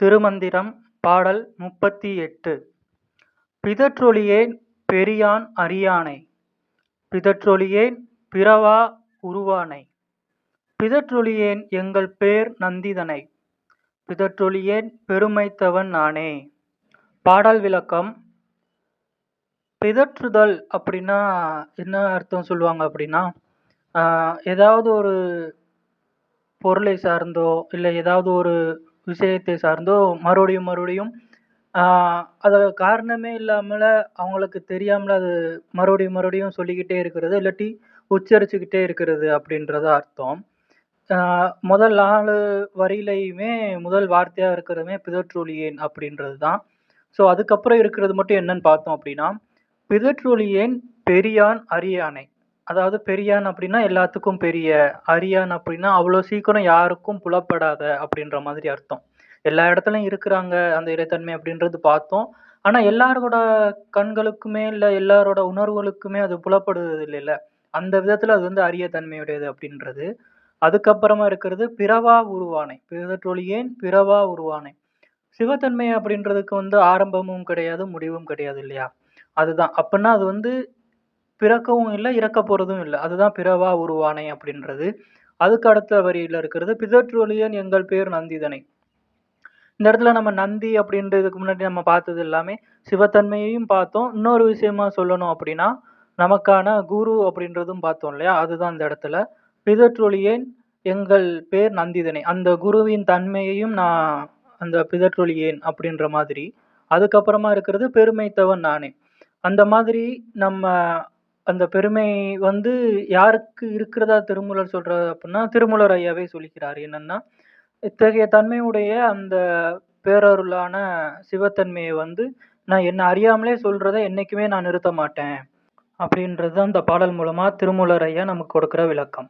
திருமந்திரம் பாடல் முப்பத்தி எட்டு பிதற்றொழியேன் பெரியான் அறியானை. பிதற்றொழியேன் பிறவா உருவானை. பிதற்றொழியேன் எங்கள் பேர் நந்திதனை. பிதற்றொழியேன் பெருமைத்தவன் நானே. பாடல் விளக்கம். பிதற்றுதல் அப்படின்னா என்ன அர்த்தம் சொல்லுவாங்க அப்படின்னா ஏதாவது ஒரு பொருளை சார்ந்தோ இல்லை ஏதாவது ஒரு விஷயத்தை சார்ந்தோ மறுபடியும் மறுபடியும் அதை காரணமே இல்லாமல் அவங்களுக்கு தெரியாமல் அது மறுபடியும் மறுபடியும் சொல்லிக்கிட்டே இருக்கிறது இல்லாட்டி உச்சரிச்சுக்கிட்டே இருக்கிறது அப்படின்றது அர்த்தம். முதல் நாலு வரியிலையுமே முதல் வார்த்தையாக இருக்கிறதுமே பிதற்றொழியேன் அப்படின்றது தான். ஸோ அதுக்கப்புறம் இருக்கிறது மட்டும் என்னன்னு பார்த்தோம் அப்படின்னா பிதற்றொழியேன் பெரியான் அரியானை அதாவது பெரியான் அப்படின்னா எல்லாத்துக்கும் பெரிய அரியான் அப்படின்னா அவ்வளோ சீக்கிரம் யாருக்கும் புலப்படாத அப்படின்ற மாதிரி அர்த்தம். எல்லா இடத்துலையும் இருக்கிறாங்க அந்த இறைத்தன்மை அப்படின்றது பார்த்தோம். ஆனால் எல்லாரோட கண்களுக்குமே இல்லை எல்லாரோட உணர்வுகளுக்குமே அது புலப்படுவது இல்லைல்ல அந்த விதத்தில் அது வந்து அரிய தன்மையுடையது அப்படின்றது. அதுக்கப்புறமா இருக்கிறது பிறவா உருவானை. பிதற்றொழியேன் பிறவா உருவானை. சிவத்தன்மை அப்படின்றதுக்கு வந்து ஆரம்பமும் கிடையாது முடிவும் கிடையாது இல்லையா? அதுதான். அப்படின்னா அது வந்து பிறக்கவும் இல்லை இறக்க போகிறதும் இல்லை. அதுதான் பிறவா உருவானை அப்படின்றது. அதுக்கு அடுத்த வரியில் இருக்கிறது பிதற்றொழியன் எங்கள் பேர் நந்திதனை. இந்த இடத்துல நம்ம நந்தி அப்படின்றதுக்கு முன்னாடி நம்ம பார்த்தது எல்லாமே சிவத்தன்மையையும் பார்த்தோம். இன்னொரு விஷயமா சொல்லணும் அப்படின்னா நமக்கான குரு அப்படின்றதும் பார்த்தோம் இல்லையா? அதுதான் இந்த இடத்துல பிதற்றொழியேன் எங்கள் பேர் நந்திதனை. அந்த குருவின் தன்மையையும் நான் அந்த பிதற்றொழியேன் அப்படின்ற மாதிரி அதுக்கப்புறமா இருக்கிறது பெருமைத்தவன் நானே. அந்த மாதிரி நம்ம அந்த பெருமை வந்து யாருக்கு இருக்கிறதா திருமூலர் சொல்றாரு அப்படின்னா திருமூலர் ஐயாவே சொல்லிக்கிறார். என்னன்னா இத்தகைய தன்மையுடைய அந்த பேரருளான சிவத்தன்மையை வந்து நான் என்ன அறியாமலே சொல்றதை என்னைக்குமே நான் நிறுத்த மாட்டேன் அப்படின்றது அந்த பாடல் மூலமா திருமூலர் ஐயா நமக்கு கொடுக்குற விளக்கம்.